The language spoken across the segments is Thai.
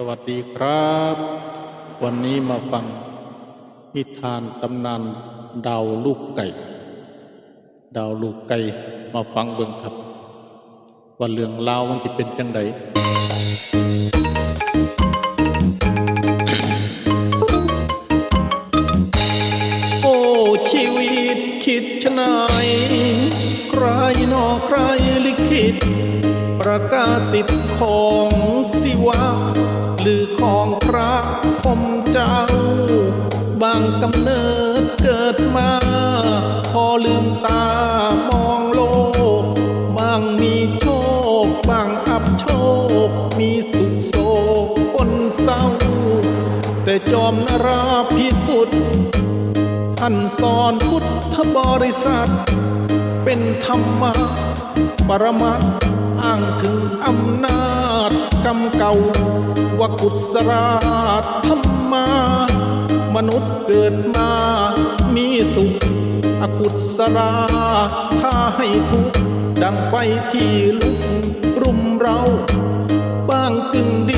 สวัสดีครับ วันนี้มาฟังนิทานตำนานดาวลูกไก่ ดาวลูกไก่มาฟังเบิ่งครับ ว่าเรื่องราวมันจะเป็นจังได นอใครลิขิต ประกาศสิทธิ์ของสิวะ หรือของพระพมเจ้า บางกำเนิดเกิดมา พอลืมตามองโลก บางมีโชค บางอับโชค มีสุขโศกปนเศร้า แต่จอมนราพิสุทธิ์ท่านสอนพุทธบริษัท เป็นธรรมะปรมัตอ้างถึงอำนาจกรรมเก่าว่ากุศราชธรรมามนุษย์เกิดมามีสุข อกุศราถ้าให้ทุกดังไฟที่ลุกรุมเรา บ้างกึ่งดี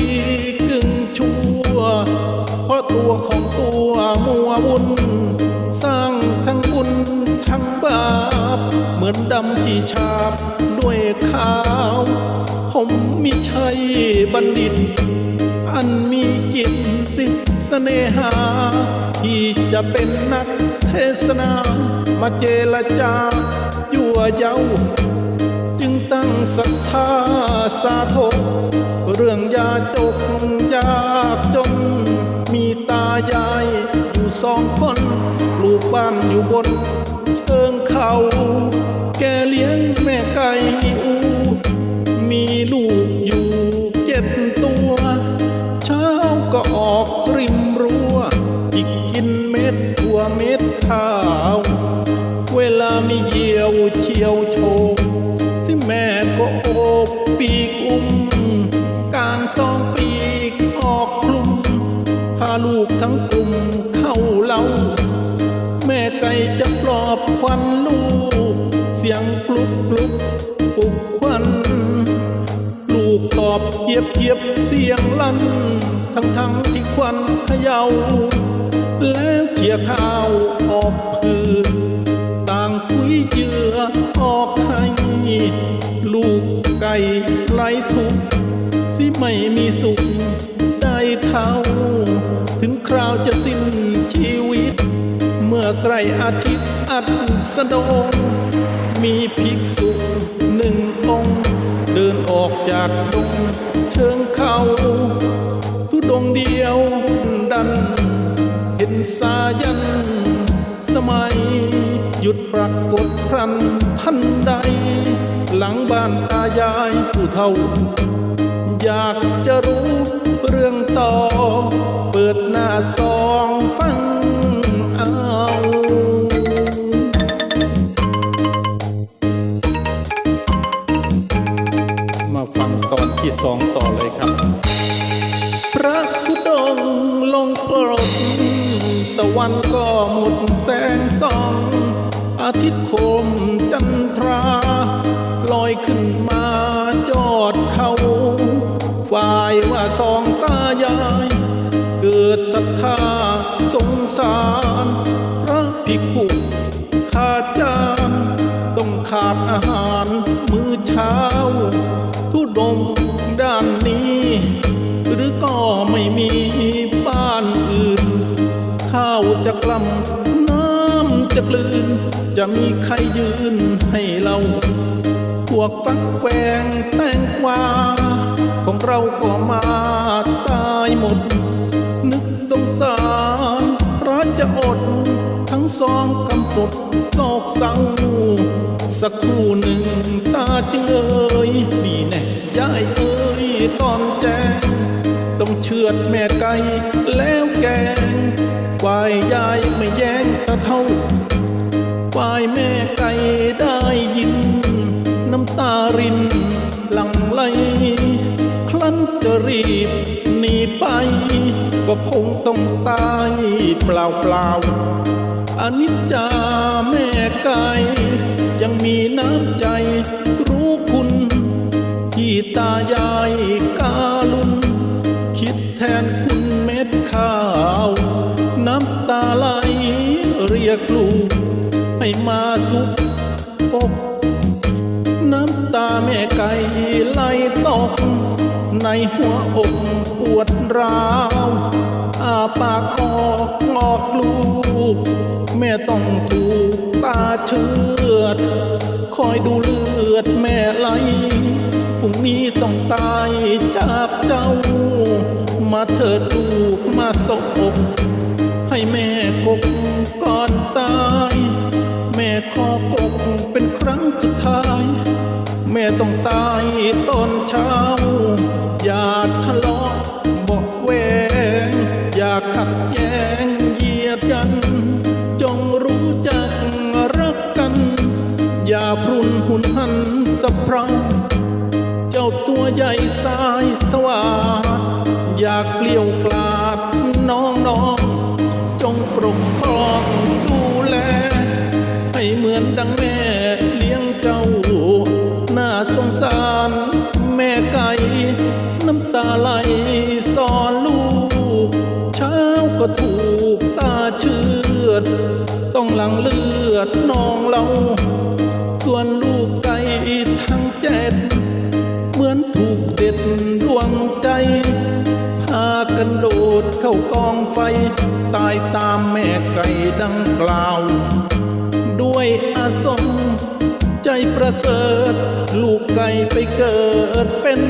ช่บัณฑิต อันมีจิตสิเสน่หา ที่จะเป็นนักเทศนา มาเจรจายั่วเย้า จึงตั้งศรัทธาสาธกเรื่องยาจกยากจน มีตายายอยู่สองคน ปลูกบ้านอยู่บนเชิงเขา ควันลูก เสียงกลุกกลุกปลุกควัน ลูกตอบเยียบเยียบเสียงลั่น ทั้งทั้งที่ควันเขย่า แล้วเกี่ยข้าวออกพืนต่างคุยเยื่อออกให้ลูกไก่ไรทุกสิไม่มีสุข ใกล้อาทิตย์อัดสดง มีภิกษุหนึ่งองค์ เดินออกจากดงเชิงเขา ทุดงเดียวดัน เห็นสายัน สมัย หยุดปรากฏพรันทันใด หลังบ้านตายายผู้เฒ่า อยากจะรู้เรื่องต่อ เปิดหน้าซอ ตอนที่สองต่อเลยครับ พระคุดงลงปรดตะวันก็หมดแสงส่อง อาทิตย์คมจันทรา ขาดอาหารมื้อเช้า ทุดงด้านนี้ หรือก็ไม่มีบ้านอื่น ข้าวจะกล่ำน้ำจะกลืน จะมีใครยืนให้เราพวกฟักแฟงแตงกวาของเราก็มาตายหมด นึกสงสารพระจะอด ทั้งสองกำปด โศกเศร้า สักครู่หนึ่งตาจึงเอ่ยนี่แน่ยายเอ่ยตอนแจ้งต้องเชือดแม่ไก่แล้วแกงฝ่ายยายไม่แย้งตะเท่าฝ่ายแม่ไก่ได้ยิน น้ำตารินหลังไหลครั้นจะรีบหนีไป ก็คงต้องตายเปล่าเปล่า อนิจจาแม่ไก่ยังมีน้ำใจรู้คุณ ที่ตายายกาลุน คิดแทนคุณเม็ดข้าว น้ำตาไหลเรียกลูกให้มาสุขอกน้ำตาแม่ไก่ไหลตก ในหัวอกปวดร้าวอาปากออกงอกลูก แม่ต้องถูกตาเชือด คอยดูเลือดแม่ไหลพรุ่งนี้ต้องตายจากเจ้า มาเถิดลูกมาสบให้แม่กกก่อนตาย แม่ขอกกเป็นครั้งสุดท้าย แม่ต้องตายตอนเช้า อย่าทะเล อย่าพรุนหุนหันสะพราเจ้าตัวใหญ่สายสวาดอยากเกลี้ยวกลาดน้องน้องๆจงปกครองดูแล ให้เหมือนดังแม่เลี้ยงเจ้า น่าสงสารแม่ไก่น้ำตาไหลสอนลูก เช้าก็ถูกตาเชือด ต้องหลังเลือดนองเรา เข้ากองไฟ ตายตามแม่ไก่ดังกล่าว ด้วยอาสมใจประเสริฐ ลูกไก่ไปเกิดเป็น